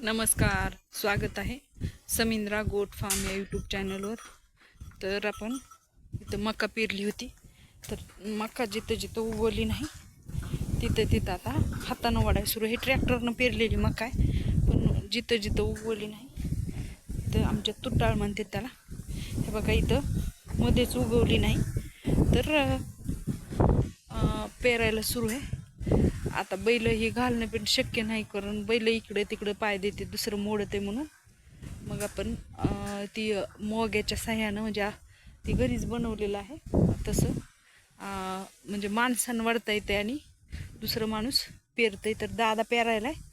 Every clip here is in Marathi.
नमस्कार स्वागत आहे समिंद्रा गोट फार्म या यूट्यूब चॅनलवर तर आपण इथं मका पेरली होती. तर मका जिथं जिथं उगवली नाही तिथं तिथं आता हातानं वाढायला सुरू हे ट्रॅक्टरनं पेरलेली मका आहे पण जिथं जिथं उगवली नाही तर आमच्या तुटाळ म्हणते त्याला. हे बघा इथं मध्येच उगवली नाही. तर पेरायला सुरू आहे. आता बैल ही घालणं पण शक्य नाही कारण बैल इकडे तिकडे पाय देते दुसरं मोडते म्हणून. मग आपण ती मोग्याच्या साह्यानं म्हणजे ती घरीच बनवलेलं आहे. तसं म्हणजे माणसानं वाढता येते आणि दुसरं माणूस पेरतंय. तर दादा पेरायला आहे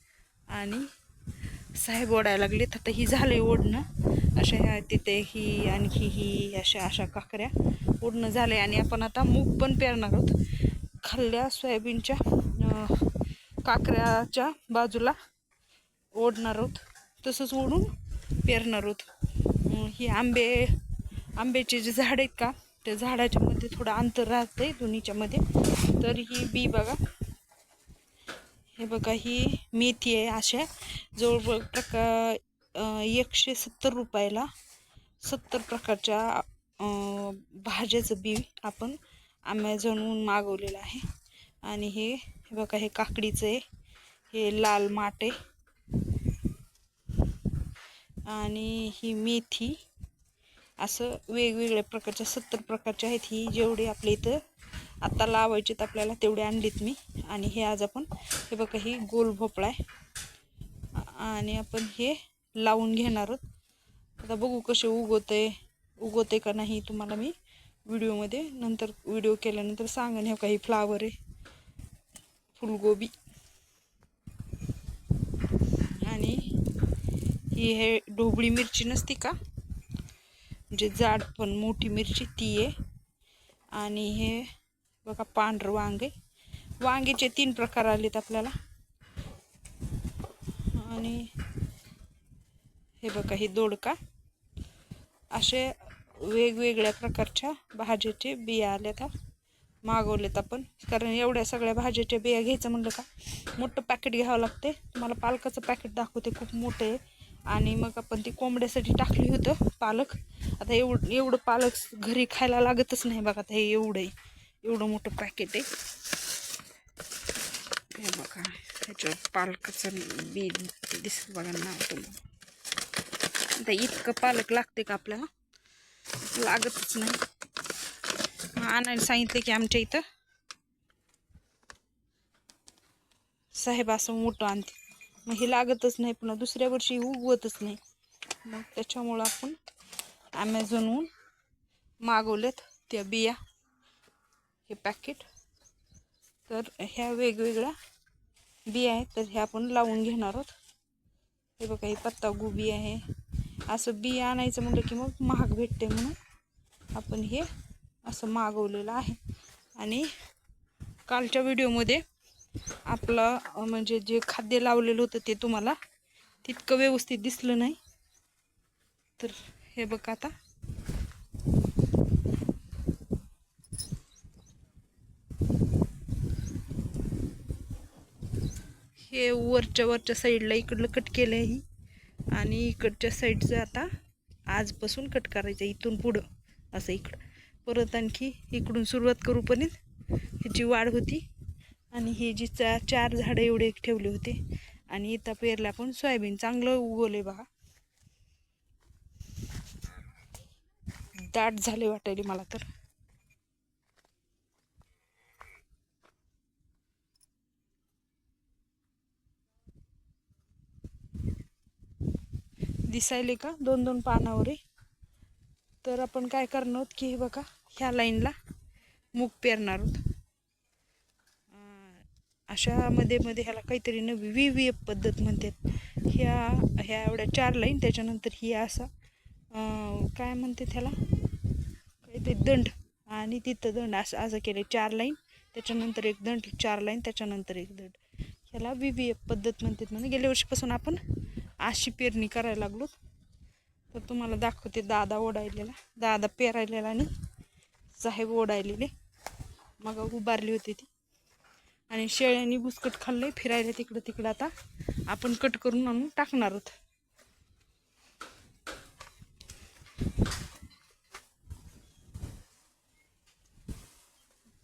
आणि साहेब ओढायला लागलेत. आता ही झालंय ओढणं. अशा ह्या तिथे ही आणखी ही अशा अशा काकऱ्या ओढणं झालंय. आणि आपण आता मूग पण पेरणार आहोत. खाल्ल्या सोयाबीनच्या. काकऱ्याच्या बाजूला ओढणार आहोत. तसंच ओढून पेरणार आहोत. ही आंबे आंब्याचे जे झाड आहेत का त्या झाडाच्या मध्ये थोडं अंतर राहतं दोन्हीच्या मध्ये. तर ही बी बघा. हे बघा ही मेथी आहे अशा. जवळजवळ प्रकार एकशे सत्तर रुपयाला सत्तर प्रकारच्या भाज्याचं बी आपण ॲमेझॉनहून मागवलेलं आहे. आणि हे हे बघा हे काकडीचं आहे. हे लाल माठ आहे. आणि ही मेथी. असं वेगवेगळ्या प्रकारच्या सत्तर प्रकारच्या आहेत. ही जेवढे आपल्या इथं आत्ता लावायचेत आपल्याला तेवढे आणलीत मी. आणि हे आज आपण हे बघा ही गोल भोपळा आहे. आणि आपण हे लावून घेणार आहोत. आता बघू कसे उगवते उगवते का नाही तुम्हाला मी व्हिडिओमध्ये नंतर व्हिडिओ केल्यानंतर सांगेन. हे काही फ्लावर आहे. फुलगोबी आणि ही हे ढोबळी मिरची नसती का? म्हणजे जाड पण मोठी मिरची ती आहे. आणि हे बघा पांढरं वांगे वांगेचे तीन प्रकार आलेत आपल्याला. आणि हे बघा हे दोडका. असे वेगवेगळ्या प्रकारच्या भाज्याचे बिया आल्या हा. मागवलेत आपण. कारण एवढ्या सगळ्या भाज्याच्या बिया घ्यायचं म्हणलं का मोठं पॅकेट घ्यावं लागते मला पालकाचं पॅकेट दाखवते खूप मोठं आहे. आणि मग आपण ती कोंबड्यासाठी टाकली होतं पालक. आता एवढं एवढं पालक घरी खायला लागतच नाही बघा आता हे एवढं आहे. एवढं मोठं पॅकेट आहे. हे बघा ह्याच्यावर पालकाचं बी दिसत बघा नाव तुम्हाला. आता इतकं पालक लागते का आपल्याला? लागतच नाही. आणायला सांगितलं की आमच्या इथं. साहेब असं मोठं आणते मग हे लागतच नाही पुन्हा दुसऱ्या वर्षी उगवतच नाही. मग त्याच्यामुळं आपण ॲमेझॉनहून मागवलेत त्या बिया हे पॅकेट तर ह्या वेगवेगळ्या बिया आहेत तर ह्या आपण लावून घेणार आहोत. हे बघा ही पत्ता गोबी आहे. असं बिया आणायचं म्हटलं की मग महाग भेटते म्हणून आपण हे असं मागवलेलं आहे. आणि कालच्या व्हिडिओमध्ये आपलं म्हणजे जे खाद्य लावलेलं होतं ते तुम्हाला तितकं व्यवस्थित दिसलं नाही. तर हे बघा आता. हे वरच्या वरच्या साईडला इकडलं कट केलं आहे आणि इकडच्या साईडचं आता आजपासून कट करायचं इथून पुढं असं इकडं. परत आणखी इकडून सुरुवात करूपर्यंत ह्याची वाढ होती. आणि हे जी चा चार झाडं एवढे ठेवले होते. आणि इथं पेरला पण सोयाबीन. चांगलं उगवले बघा. दाट झाले वाटायले मला तर. दिसायले का? दोन दोन पानावर आहे तर आपण काय करणार आहोत की हे बघा. ह्या लाईनला मूग पेरणार आहोत. अशा मध्ये मध्ये ह्याला काहीतरी नवी वी व्ही एफ पद्धत म्हणतात. ह्या ह्या एवढ्या चार लाईन त्याच्यानंतर ही असा काय म्हणतात ह्याला? काहीतरी दंड आणि तिथं दंड असं असं केलं चार लाईन. त्याच्यानंतर एक दंड चार लाईन त्याच्यानंतर एक दंड. ह्याला वी वी एफ पद्धत म्हणतात म्हणजे गेल्या वर्षीपासून आपण अशी पेरणी करायला लागलो. तर तुम्हाला दाखवते दादा ओढायलेला. दादा पेरायलेला आणि साहेब ओढायलेले. मग उभारली होती ती. आणि शेळ्यांनी बुसकट खाल्लंय फिरायला तिकडं तिकडं आता. आपण कट करून आणून टाकणार आहोत.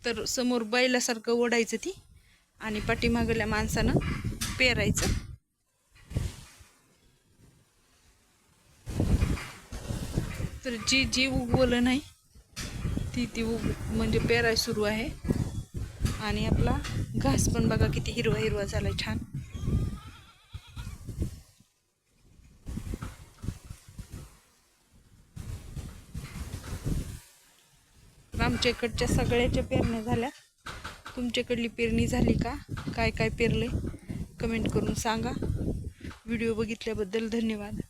तर समोर बैलासारखं ओढायचं ती आणि पाठीमागल्या माणसानं पेरायचं. तर जी जी उगवलं नाही ती ती उग म्हणजे पेराय सुरू आहे. आणि आपला घास पण बघा किती हिरवा हिरवा झाला छान. आमच्या इकडच्या सगळ्याच्या पेरण्या झाल्या. तुमच्याकडली पेरणी झाली का? काय काय पेरले कमेंट करून सांगा. व्हिडिओ बघितल्याबद्दल धन्यवाद.